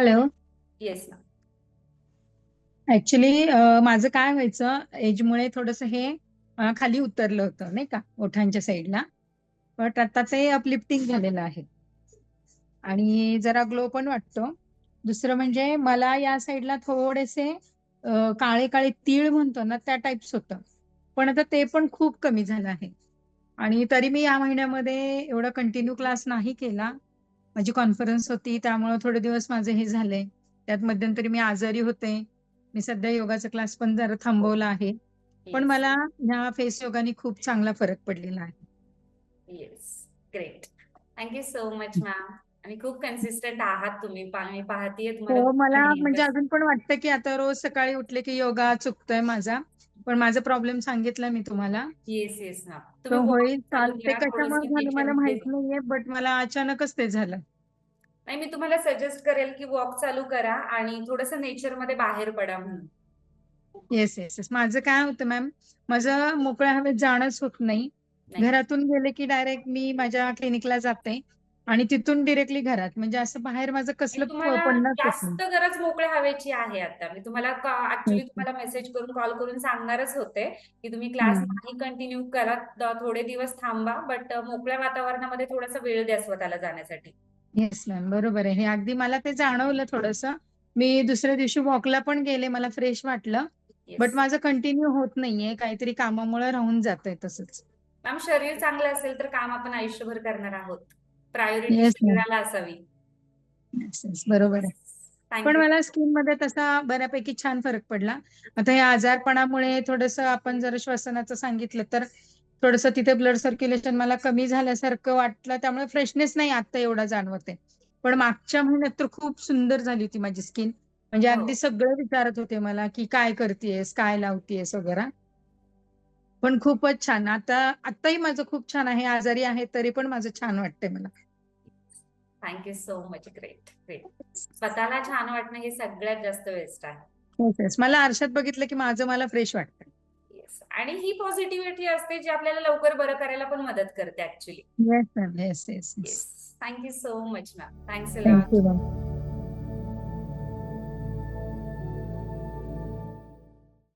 Hello yes actually माझं काय व्हायचं एजमुळे थोडंसं हे खाली उतरलं होतं नाही का ओठांच्या साईडला बट आता ते अपलिफ्टिंग झालेलं आहे. आणि जरा ग्लो पण वाटतो. दुसरं म्हणजे मला या साईडला थोडेसे काळे काळे तीळ म्हणतो ना त्या टाइप्स होतं. पण आता ते पण खूप कमी झालं आहे. आणि तरी मी या महिन्यामध्ये एवढा कंटिन्यू क्लास नाही केला. माझी कॉन्फरन्स होती त्यामुळे थोडे दिवस माझे हे झाले त्यात मध्यंतरी मी आजारी होते. मी सध्या योगाचा क्लास पण जरा थांबवला आहे. पण मला ह्या फेस योगाने खूप चांगला फरक पडलेला आहे. Yes great thank you so much ma'am आणि खूप कन्सिस्टंट आहात तुम्ही. मी पाहतीये हो मला म्हणजे अजून पण वाटतं की आता रोज सकाळी उठले की योगा चुकतोय माझा. पण माझा प्रॉब्लेम सांगितला मी तुम्हाला. येस येस मॅम तो तुम्ही walk होईल चालू चालते कशामुळे थोडंसं झालं? मला माहीत. नाहीये बट मला अचानकच ते झालं. नाही मी तुम्हाला सजेस्ट करेल की वॉक चालू करा आणि थोडस नेचरमध्ये बाहेर पडा म्हणून. येस येस येस माझं काय होतं मॅम माझं मोकळ्या हवेत जाणंच होत नाही. नाही. घरातून गेले की डायरेक्ट मी माझ्या क्लिनिकला जाते. आणि तिथून डिरेक्टली घरात. म्हणजे असं बाहेर माझं कसलं तुम्हाला जास्त गरज मोकळ्या हवेची आहे आता. मी तुम्हाला ऍक्च्युली. तुम्हाला मेसेज करून कॉल करून सांगणारच होते की तुम्ही क्लास. नाही कंटिन्यू करा थोडे दिवस थांबा बट मोकळ्या वातावरणामध्ये थोडासा वेळ द्या स्वतःला जाण्यासाठी. येस मॅम बरोबर आहे. हे अगदी मला ते जाणवलं थोडस. मी दुसऱ्या दिवशी वॉकला पण गेले मला फ्रेश वाटलं. बट माझं कंटिन्यू होत नाहीये. काहीतरी कामामुळे राहून जातंय तसंच. मॅम शरीर चांगलं असेल तर काम आपण आयुष्यभर करणार आहोत. Priority Yes, ma'am. शरीराला असावी. Yes, yes, बरोबर आहे. पण मला स्किनमध्ये तसा बऱ्यापैकी छान फरक पडला. आता या आजारपणामुळे थोडस आपण जर श्वसनाचं सांगितलं तर थोडस तिथे ब्लड सर्क्युलेशन मला कमी झाल्यासारखं वाटलं. त्यामुळे फ्रेशनेस नाही आता एवढा जाणवते पण मागच्या महिन्यात तर खूप सुंदर झाली होती माझी स्किन म्हणजे हो. अगदी सगळे विचारत होते मला की काय करतेयस काय लावतेयस वगैरे. पण खूपच छान. आता आताही माझं खूप छान आहे. आजारी आहे तरी पण माझं छान वाटतंय मला. Thank you so much great great स्वतःला छान वाटणं हे सगळ्यात जास्त बेस्ट आहे. Yes, yes. मला आरशात बघितलं की माझं मला फ्रेश वाटतं. आणि ही पॉझिटिव्हिटी असते जी आपल्याला लवकर बरं करायला पण मदत करते actually yes ma'am yes yes yes thank you so much ma'am thanks